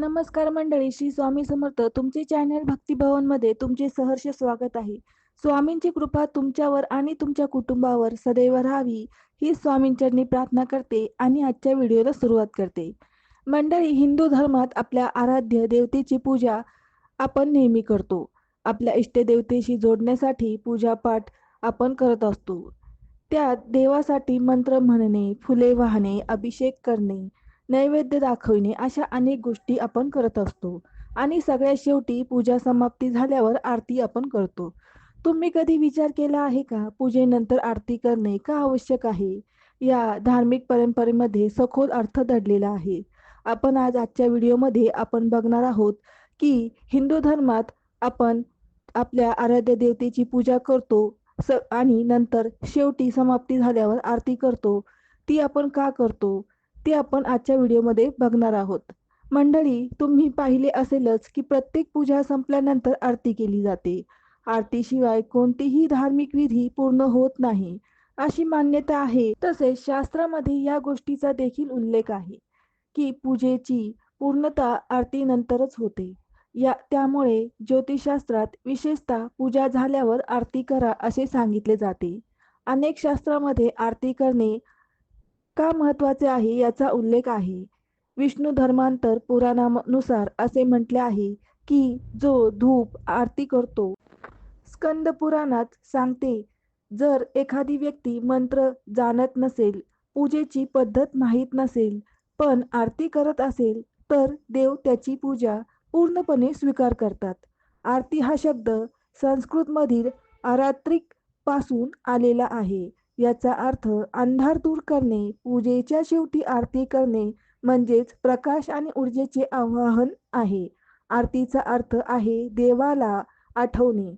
नमस्कार मंडळी श्री स्वामी समर्थ. तुमचे चॅनल भक्तिभवनमध्ये तुमचे सहर्ष स्वागत आहे. स्वामींची कृपा तुमच्यावर आणि तुमच्या कुटुंबावर सदैव राहावी ही स्वामींचरणी प्रार्थना करते आणि आजच्या व्हिडिओला सुरुवात करते. मंडळी हिंदू धर्मात आपल्या आराध्य देवतेची पूजा आपण नेहमी करतो. आपल्या इष्टदेवतेशी जोडण्यासाठी पूजापाठ आपण करत असतो. त्यात देवासाठी मंत्र म्हणणे फुले वाहणे अभिषेक करणे नैवेद्य दाखविणे अशा अनेक गोष्टी आपण करत असतो. आणि सगळ्यात शेवटी पूजा समाप्ती झाल्यावर आरती आपण करतो. तुम्ही कधी विचार केला आहे का? पूजेनंतर आरती करणे का आवश्यक आहे? या धार्मिक परंपरेमध्ये सखोल अर्थ दडलेला आहे. आपण आज आजच्या व्हिडिओमध्ये आपण बघणार आहोत की हिंदू धर्मात आपण आपल्या आराध्य देवतेची पूजा करतो स आणि नंतर शेवटी समाप्ती झाल्यावर आरती करतो. ती आपण का करतो? ते आपण आजच्या व्हिडिओमध्ये बघणार आहोत. मंडळी तुम्ही पाहिले असेलच की प्रत्येक पूजा संपल्यानंतर आरती केली जाते. आरतीशिवाय कोणतीही धार्मिक विधी पूर्ण होत नाही. अशी मान्यता आहे. तसेच शास्त्रामध्ये या गोष्टीचा देखील उल्लेख आहे की पूजेची पूर्णता आरतीनंतरच होते. या त्यामुळे ज्योतिषशास्त्रात विशेषतः पूजा झाल्यावर आरती करा असे सांगितले जाते. अनेक शास्त्रामध्ये आरती करणे का महत्त्वाचे आहे याचा उल्लेख आहे. विष्णू धर्मांतर पुराणानुसार असे म्हटले आहे की जो धूप आरती करतो स्कंद पुराणात सांगते जर एखादी व्यक्ती मंत्र जाणत नसेल पूजेची पद्धत माहीत नसेल पण आरती करत असेल तर देव त्याची पूजा पूर्णपणे स्वीकार करतात. आरती हा शब्द संस्कृतमधील आरात्रिकपासून आलेला आहे. याचा अर्थ अंधार दूर करणे पूजेच्या शेवटी आरती करणे म्हणजेच प्रकाश आणि ऊर्जेचे आवाहन आहे. आरतीचा अर्थ आहे देवाला आठवणे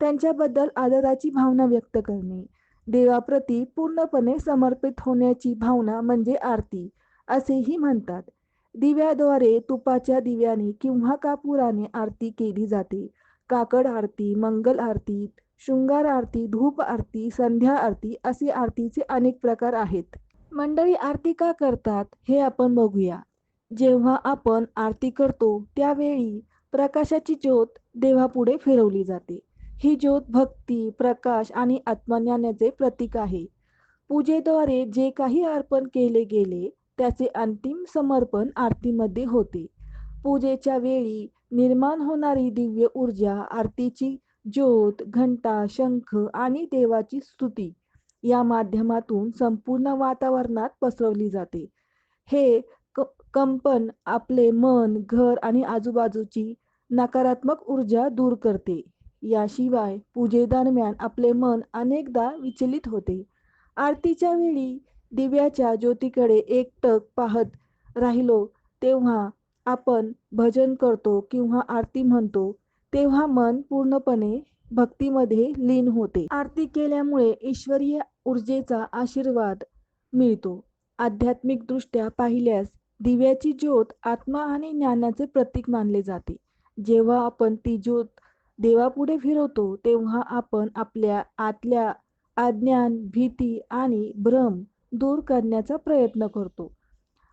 त्यांच्याबद्दल आदराची भावना व्यक्त करणे. देवाप्रती पूर्णपणे समर्पित होण्याची भावना म्हणजे आरती असेही म्हणतात. दिव्याद्वारे तुपाच्या दिव्याने किंवा कापुराने आरती केली जाते. काकड आरती मंगल आरती शृंगार आरती धूप आरती संध्या आरती असे आरतीचे अनेक प्रकार आहेत. मंडळी आरती का करतात हे आपण बघूया. जेव्हा आपण आरती करतो त्यावेळी प्रकाशाची ज्योत देवापुढे फिरवली जाते. ही ज्योत भक्ती प्रकाश आणि आत्मज्ञानाचे प्रतीक आहे. पूजेद्वारे जे काही अर्पण केले गेले त्याचे अंतिम समर्पण आरतीमध्ये होते. पूजेच्या वेळी निर्माण होणारी दिव्य ऊर्जा आरतीची ज्योत घंटा शंख आणि देवाची स्तुती या माध्यमातून संपूर्ण वातावरणात पसरवली जाते. हे कंपन आपले मन घर आणि आजूबाजूची नकारात्मक ऊर्जा दूर करते. याशिवाय पूजेदरम्यान आपले मन अनेकदा विचलित होते. आरतीच्या वेळी दिव्याच्या ज्योतीकडे एकटक पाहत राहिलो तेव्हा आपण भजन करतो किंवा आरती म्हणतो. तेव्हा मन पूर्णपणे भक्तीमध्ये लीन होते. आरती केल्यामुळे ईश्वरीय ऊर्जेचा आशीर्वाद मिळतो. आध्यात्मिक दृष्ट्या पाहिल्यास दिव्याची ज्योत आत्मा आणि ज्ञानाचे प्रतीक मानले जाते. जेव्हा आपण ती ज्योत देवापुढे फिरवतो तेव्हा आपण आपल्या आतल्या अज्ञान भीती आणि भ्रम दूर करण्याचा प्रयत्न करतो.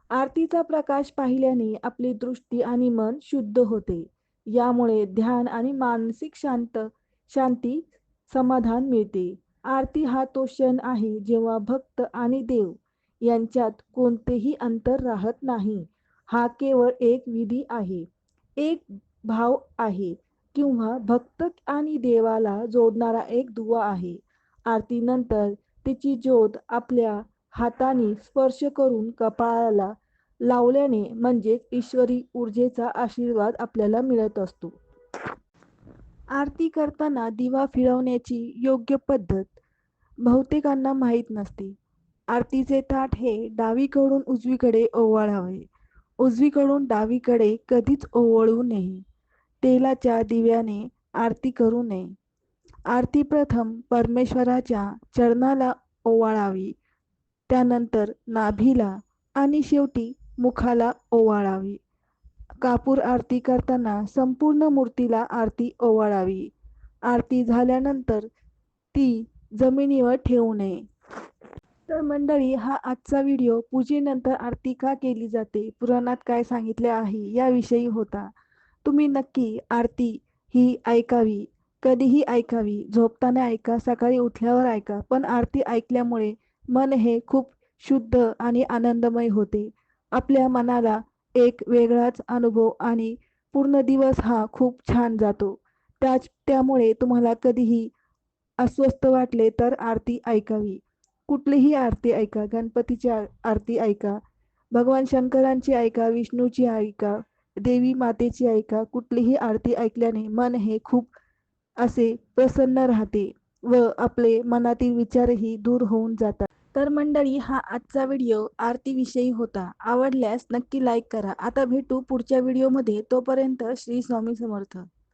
आरतीचा प्रकाश पाहिल्याने आपली दृष्टी आणि मन शुद्ध होते. यामुळे ध्यान आणि मानसिक शांत शांती समाधान मिळते. आरती हा तो क्षण आहे जेव्हा भक्त आणि देव यांच्यात कोणतेही अंतर राहत नाही. हा केवळ एक विधी आहे. एक भाव आहे किंवा भक्त आणि देवाला जोडणारा एक दुवा आहे. आरतीनंतर तिची ज्योत आपल्या हाताने स्पर्श करून कपाळाला लावल्याने म्हणजेच ईश्वरी ऊर्जेचा आशीर्वाद आपल्याला मिळत असतो. आरती करताना दिवा फिरवण्याची योग्य पद्धत बहुतेकांना माहीत नसते. आरतीचे ताट हे डावीकडून उजवीकडे ओवाळावे. उजवीकडून डावीकडे कधीच ओवळू नये. तेलाच्या दिव्याने आरती करू नये. आरती प्रथम परमेश्वराच्या चरणाला ओवाळावी. त्यानंतर नाभीला आणि शेवटी मुखाला ओवाळावी. कापूर आरती करताना संपूर्ण मूर्तीला आरती ओवाळावी. आरती झाल्यानंतर ती जमिनीवर ठेवू नये. तर मंडळी हा आजचा व्हिडिओ पूजेनंतर आरती का केली जाते? पुराणात काय सांगितले आहे? याविषयी होता. तुम्ही नक्की आरती ही ऐकावी. कधीही ऐकावी. झोपताना ऐका सकाळी उठल्यावर ऐका. पण आरती ऐकल्यामुळे मन हे खूप शुद्ध आणि आनंदमय होते. आपल्या मनाला एक वेगळाच अनुभव आणि पूर्ण दिवस हा खूप छान जातो. त्याच त्यामुळे तुम्हाला कधीही अस्वस्थ वाटले तर आरती ऐकावी. कुठलीही आरती ऐका गणपतीची आरती ऐका भगवान शंकरांची ऐका विष्णूची ऐका देवी मातेची ऐका कुठलीही आरती ऐकल्याने मन हे खूप असे प्रसन्न राहते व आपले मनातील विचारही दूर होऊन जातात. तर मंडळी हा आजचा व्हिडिओ आरतीविषयी होता. आवडल्यास नक्की लाईक करा. आता भेटू पुढच्या व्हिडिओमध्ये. तोपर्यंत श्री स्वामी समर्थ.